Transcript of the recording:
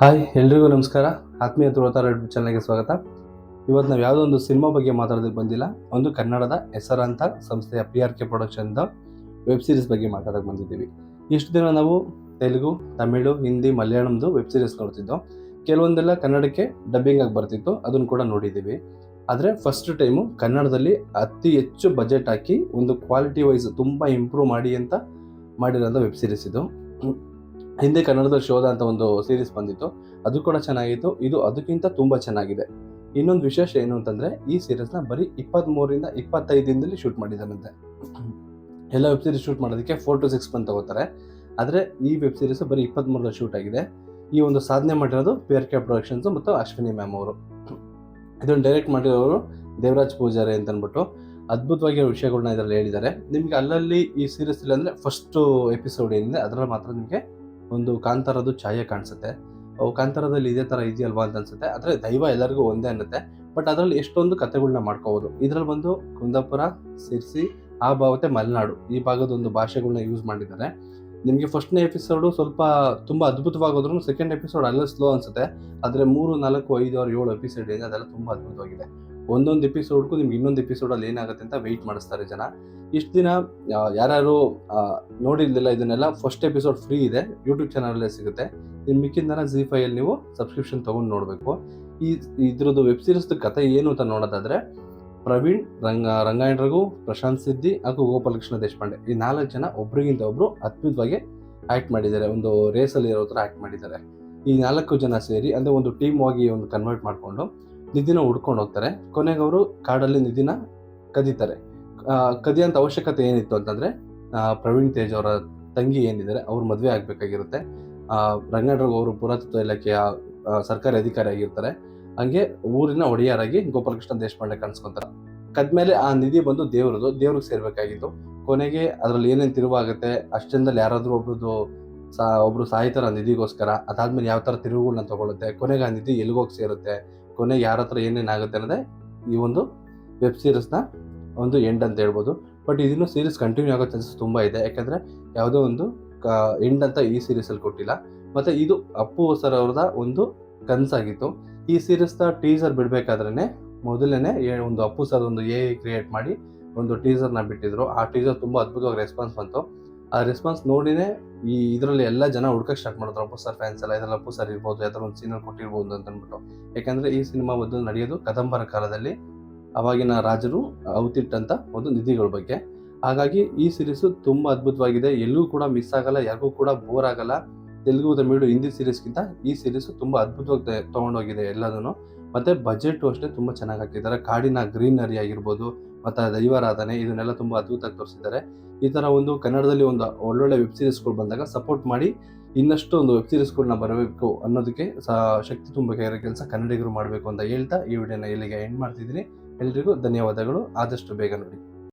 Hi, ಎಲ್ರಿಗೂ ನಮಸ್ಕಾರ. ಆತ್ಮೀಯ ತುಳತಾರ ಯೂಟ್ಯೂಬ್ ಚಾನಲ್ಗೆ ಸ್ವಾಗತ. ಇವತ್ತು ನಾವು ಯಾವುದೋ ಒಂದು ಸಿನಿಮಾ ಬಗ್ಗೆ ಮಾತಾಡೋದಕ್ಕೆ ಬಂದಿಲ್ಲ. ಒಂದು ಕನ್ನಡದ ಹೆಸರಾಂತ ಸಂಸ್ಥೆಯ ಪಿ ಆರ್ ಕೆ ಪ್ರೊಡಕ್ಷನ್ದ ವೆಬ್ ಸೀರೀಸ್ ಬಗ್ಗೆ ಮಾತಾಡೋಕ್ಕೆ ಬಂದಿದ್ದೀವಿ. ಇಷ್ಟು ದಿನ ನಾವು ತೆಲುಗು, ತಮಿಳು, ಹಿಂದಿ, ಮಲಯಾಳಂದು ವೆಬ್ ಸೀರೀಸ್ ನೋಡ್ತಿದ್ದೋ. ಕೆಲವೊಂದೆಲ್ಲ ಕನ್ನಡಕ್ಕೆ ಡಬ್ಬಿಂಗ್ ಆಗಿ ಬರ್ತಿತ್ತು. ಅದನ್ನು ಕೂಡ ನೋಡಿದ್ದೀವಿ. ಆದರೆ ಫಸ್ಟ್ ಟೈಮು ಕನ್ನಡದಲ್ಲಿ ಅತಿ ಹೆಚ್ಚು ಬಜೆಟ್ ಹಾಕಿ ಒಂದು ಕ್ವಾಲಿಟಿ ವೈಸ್ ತುಂಬ ಇಂಪ್ರೂವ್ ಮಾಡಿ ಅಂತ ಮಾಡಿರೋಂಥ ವೆಬ್ ಸೀರೀಸ್ ಇದು. ಹಿಂದೆ ಕನ್ನಡದಲ್ಲಿ ಶೋಧ ಅಂತ ಒಂದು ಸೀರೀಸ್ ಬಂದಿತ್ತು. ಅದು ಕೂಡ ಚೆನ್ನಾಗಿತ್ತು. ಇದು ಅದಕ್ಕಿಂತ ತುಂಬ ಚೆನ್ನಾಗಿದೆ. ಇನ್ನೊಂದು ವಿಶೇಷ ಏನು ಅಂತಂದರೆ, ಈ ಸೀರೀಸ್ನ ಬರೀ ಇಪ್ಪತ್ತ್ಮೂರಿಂದ ಇಪ್ಪತ್ತೈದು ದಿನದಲ್ಲಿ ಶೂಟ್ ಮಾಡಿದ್ದಾನಂತೆ. ಎಲ್ಲ ವೆಬ್ ಸೀರೀಸ್ ಶೂಟ್ ಮಾಡೋದಕ್ಕೆ ಫೋರ್ ಟು ಸಿಕ್ಸ್ ಮಂತ್ ತಗೋತಾರೆ. ಆದರೆ ಈ ವೆಬ್ ಸೀರೀಸ್ ಬರೀ ಇಪ್ಪತ್ತ್ಮೂರಲ್ಲಿ ಶೂಟ್ ಆಗಿದೆ. ಈ ಒಂದು ಸಾಧನೆ ಮಾಡಿರೋದು ಪಿ ಆರ್ ಕೆ ಪ್ರೊಡಕ್ಷನ್ಸ್ ಮತ್ತು ಅಶ್ವಿನಿ ಮ್ಯಾಮ್ ಅವರು. ಇದನ್ನು ಡೈರೆಕ್ಟ್ ಮಾಡಿರೋರು ದೇವರಾಜ್ ಪೂಜಾರಿ ಅಂತ ಅಂದ್ಬಿಟ್ಟು ಅದ್ಭುತವಾಗಿ ವಿಷಯಗಳನ್ನ ಇದರಲ್ಲಿ ಹೇಳಿದ್ದಾರೆ. ನಿಮಗೆ ಅಲ್ಲಲ್ಲಿ ಈ ಸೀರೀಸ್ ಇಲ್ಲ ಅಂದರೆ ಫಸ್ಟು ಎಪಿಸೋಡ್ ಏನಿದೆ, ಅದರಲ್ಲಿ ಮಾತ್ರ ನಿಮಗೆ ಒಂದು ಕಾಂತಾರದ್ದು ಛಾಯೆ ಕಾಣಿಸುತ್ತೆ. ಅವು ಕಾಂತಾರದಲ್ಲಿ ಇದೇ ಥರ ಇದೆಯಲ್ವಾ ಅಂತ ಅನ್ಸುತ್ತೆ. ಆದರೆ ದೈವ ಎಲ್ಲರಿಗೂ ಒಂದೇ ಅನ್ನುತ್ತೆ. ಬಟ್ ಅದರಲ್ಲಿ ಎಷ್ಟೊಂದು ಕಥೆಗಳನ್ನ ಮಾಡ್ಕೋಬೋದು. ಇದರಲ್ಲಿ ಬಂದು ಕುಂದಾಪುರ, ಸಿರ್ಸಿ, ಆ ಭಾವತೆ ಮಲೆನಾಡು ಈ ಭಾಗದ ಒಂದು ಭಾಷೆಗಳನ್ನ ಯೂಸ್ ಮಾಡಿದ್ದಾರೆ. ನಿಮಗೆ ಫಸ್ಟ್ನೇ ಎಪಿಸೋಡು ಸ್ವಲ್ಪ ತುಂಬ ಅದ್ಭುತವಾಗೋದ್ರೂ ಸೆಕೆಂಡ್ ಎಪಿಸೋಡ್ ಅಲ್ಲೇ ಸ್ಲೋ ಅನ್ಸುತ್ತೆ. ಆದರೆ ಮೂರು, ನಾಲ್ಕು, ಐದು, ಆರು, ಏಳು ಎಪಿಸೋಡ್ ಇದೆ ಅದೆಲ್ಲ ತುಂಬ ಅದ್ಭುತವಾಗಿದೆ. ಒಂದೊಂದು ಎಪಿಸೋಡ್ಗೂ ನಿಮ್ಗೆ ಇನ್ನೊಂದು ಎಪಿಸೋಡಲ್ಲಿ ಏನಾಗುತ್ತೆ ಅಂತ ವೆಯ್ಟ್ ಮಾಡಿಸ್ತಾರೆ ಜನ. ಇಷ್ಟು ದಿನ ಯಾರ್ಯಾರು ನೋಡಿರಲಿಲ್ಲ ಇದನ್ನೆಲ್ಲ ಫಸ್ಟ್ ಎಪಿಸೋಡ್ ಫ್ರೀ ಇದೆ ಯೂಟ್ಯೂಬ್ ಚಾನಲಲ್ಲೇ ಸಿಗುತ್ತೆ. ಇನ್ನು ಮಿಕ್ಕಿದ್ದನ್ನ ಜಿ ಫೈಯಲ್ಲಿ ನೀವು ಸಬ್ಸ್ಕ್ರಿಪ್ಷನ್ ತೊಗೊಂಡು ನೋಡಬೇಕು. ಈ, ಇದ್ರದ್ದು ವೆಬ್ ಸೀರೀಸ್ದು ಕತೆ ಏನು ಅಂತ ನೋಡೋದಾದರೆ, ಪ್ರವೀಣ್, ರಂಗ ರಂಗಾಯಣರಿಗೂ ಪ್ರಶಾಂತ್ ಸಿದ್ದಿ ಹಾಗೂ ಗೋಪಾಲಕೃಷ್ಣ ದೇಶಪಾಂಡೆ. ಈ ನಾಲ್ಕು ಜನ ಒಬ್ರಿಗಿಂತ ಒಬ್ರು ಅದ್ಭುತವಾಗಿ ಆ್ಯಕ್ಟ್ ಮಾಡಿದ್ದಾರೆ. ಒಂದು ರೇಸಲ್ಲಿ ಇರೋ ಥರ ಆ್ಯಕ್ಟ್ ಮಾಡಿದ್ದಾರೆ. ಈ ನಾಲ್ಕು ಜನ ಸೇರಿ, ಅಂದರೆ ಒಂದು ಟೀಮ್ ಆಗಿ ಒಂದು ಕನ್ವರ್ಟ್ ಮಾಡಿಕೊಂಡು ನಿಧಿನ ಹುಡ್ಕೊಂಡು ಹೋಗ್ತಾರೆ. ಕೊನೆಗೆ ಅವರು ಕಾಡಲ್ಲಿ ನಿಧಿನ ಕದೀತಾರೆ. ಕದಿಯಂತ ಅವಶ್ಯಕತೆ ಏನಿತ್ತು ಅಂತಂದರೆ ಪ್ರವೀಣ್ ತೇಜ್ ಅವರ ತಂಗಿ ಏನಿದ್ದಾರೆ, ಅವ್ರು ಮದುವೆ ಆಗಬೇಕಾಗಿರುತ್ತೆ. ರಂಗಣ್ಣರು ಅವರು ಪುರಾತತ್ವ ಇಲಾಖೆಯ ಸರ್ಕಾರಿ ಅಧಿಕಾರಿ ಆಗಿರ್ತಾರೆ. ಹಂಗೆ ಊರಿನ ಒಡೆಯರಾಗಿ ಗೋಪಾಲಕೃಷ್ಣ ದೇಶಪಾಂಡೆ ಕಾಣಿಸ್ಕೊಂತಾರೆ. ಕದ್ಮೇಲೆ ಆ ನಿಧಿ ಬಂದು ದೇವರದು, ದೇವ್ರಿಗೆ ಸೇರ್ಬೇಕಾಗಿತ್ತು. ಕೊನೆಗೆ ಅದ್ರಲ್ಲಿ ಏನೇನು ತಿರುವಾಗುತ್ತೆ ಅಷ್ಟೊಂದಲ್ಲಿ ಯಾರಾದರೂ ಒಬ್ರದ್ದು ಸಾ, ಒಬ್ರು ಸಾಯ್ತಾರ ನಿಧಿಗೋಸ್ಕರ, ಅದಾದ್ಮೇಲೆ ಯಾವ ಥರ ತಿರುವುಗಳನ್ನ ತಗೊಳುತ್ತೆ, ಕೊನೆಗೆ ಆ ನಿಧಿ ಎಲ್ಲಿಗೋಗಿ ಸೇರುತ್ತೆ ಕೊನೆಗೆ ಯಾರ ಹತ್ರ ಏನೇನಾಗುತ್ತೆ ಅನ್ನೋದೇ ಈ ಒಂದು ವೆಬ್ ಸೀರೀಸ್ನ ಒಂದು ಎಂಡ್ ಅಂತ ಹೇಳ್ಬೋದು. ಬಟ್ ಇದನ್ನು ಸೀರೀಸ್ ಕಂಟಿನ್ಯೂ ಆಗೋ ಚಾನ್ಸಸ್ ತುಂಬ ಇದೆ. ಯಾಕೆಂದರೆ ಯಾವುದೋ ಒಂದು ಎಂಡ್ ಅಂತ ಈ ಸೀರೀಸಲ್ಲಿ ಕೊಟ್ಟಿಲ್ಲ. ಮತ್ತು ಇದು ಅಪ್ಪು ಸರ್ ಅವ್ರದ ಒಂದು ಕನಸಾಗಿತ್ತು. ಈ ಸೀರೀಸ್ನ ಟೀಸರ್ ಬಿಡಬೇಕಾದ್ರೇ ಮೊದಲನೇ ಒಂದು ಅಪ್ಪು ಸರ್ ಒಂದು ಎ ಕ್ರಿಯೇಟ್ ಮಾಡಿ ಒಂದು ಟೀಸರ್ನ ಬಿಟ್ಟಿದ್ರು. ಆ ಟೀಸರ್ ತುಂಬ ಅದ್ಭುತವಾಗಿ ರೆಸ್ಪಾನ್ಸ್ ಬಂತು. ಆ ರೆಸ್ಪಾನ್ಸ್ ನೋಡಿನೇ ಈ ಇದರಲ್ಲಿ ಎಲ್ಲ ಜನ ಹುಡ್ಕಕ್ಕೆ ಸ್ಟಾರ್ಟ್ ಮಾಡಿದ್ರು ಅಪ್ಪು ಸರ್ ಫ್ಯಾನ್ಸ್ ಎಲ್ಲ ಇದೆಲ್ಲ ಅಪ್ಪು ಸರ್ ಇರ್ಬೋದು, ಯಾವ್ದಾದ್ರು ಒಂದು ಸೀನಲ್ಲಿ ಕೊಟ್ಟಿರ್ಬೋದು ಅಂತ ಅಂದ್ಬಿಟ್ಟು. ಯಾಕಂದ್ರೆ ಈ ಸಿನಿಮಾ ಒಂದು ನಡೆಯೋದು ಕದಂಬರ ಕಾಲದಲ್ಲಿ. ಅವಾಗಿನ ರಾಜರು ಅವತಿಟ್ಟಂತ ಒಂದು ನಿಧಿಗಳ ಬಗ್ಗೆ. ಹಾಗಾಗಿ ಈ ಸೀರೀಸು ತುಂಬ ಅದ್ಭುತವಾಗಿದೆ. ಎಲ್ಲೂ ಕೂಡ ಮಿಸ್ ಆಗಲ್ಲ, ಯಾರಿಗೂ ಕೂಡ ಬೋರ್ ಆಗಲ್ಲ. ತೆಲುಗು ತಮಿಳು ಹಿಂದಿ ಸೀರೀಸ್ಗಿಂತ ಈ ಸೀರೀಸು ತುಂಬ ಅದ್ಭುತವಾಗಿ ತಗೊಂಡೋಗಿದೆ ಎಲ್ಲದನ್ನು. ಮತ್ತೆ ಬಜೆಟು ಅಷ್ಟೇ ತುಂಬ ಚೆನ್ನಾಗಿ ಹಾಕಿದ್ದಾರೆ. ಕಾಡಿನ ಗ್ರೀನರಿ ಆಗಿರ್ಬೋದು, ಮತ್ತು ದೈವಾರಾಧನೆ ಇದನ್ನೆಲ್ಲ ತುಂಬ ಅದ್ಭುತವಾಗಿ ತೋರಿಸಿದ್ದಾರೆ. ಈ ಥರ ಒಂದು ಕನ್ನಡದಲ್ಲಿ ಒಂದು ಒಳ್ಳೊಳ್ಳೆ ವೆಬ್ ಸೀರೀಸ್ಗಳು ಬಂದಾಗ ಸಪೋರ್ಟ್ ಮಾಡಿ ಇನ್ನಷ್ಟು ಒಂದು ವೆಬ್ ಸೀರೀಸ್ಗಳನ್ನ ಬರಬೇಕು ಅನ್ನೋದಕ್ಕೆ ಶಕ್ತಿ ತುಂಬಬೇಕಾಗಿರೋ ಕೆಲಸ ಕನ್ನಡಿಗರು ಮಾಡಬೇಕು ಅಂತ ಹೇಳ್ತಾ ಈ ವಿಡಿಯೋನ ಇಲ್ಲಿಗೆ ಎಂಡ್ ಮಾಡ್ತಿದ್ದೀನಿ. ಎಲ್ರಿಗೂ ಧನ್ಯವಾದಗಳು. ಆದಷ್ಟು ಬೇಗ ನೋಡಿ.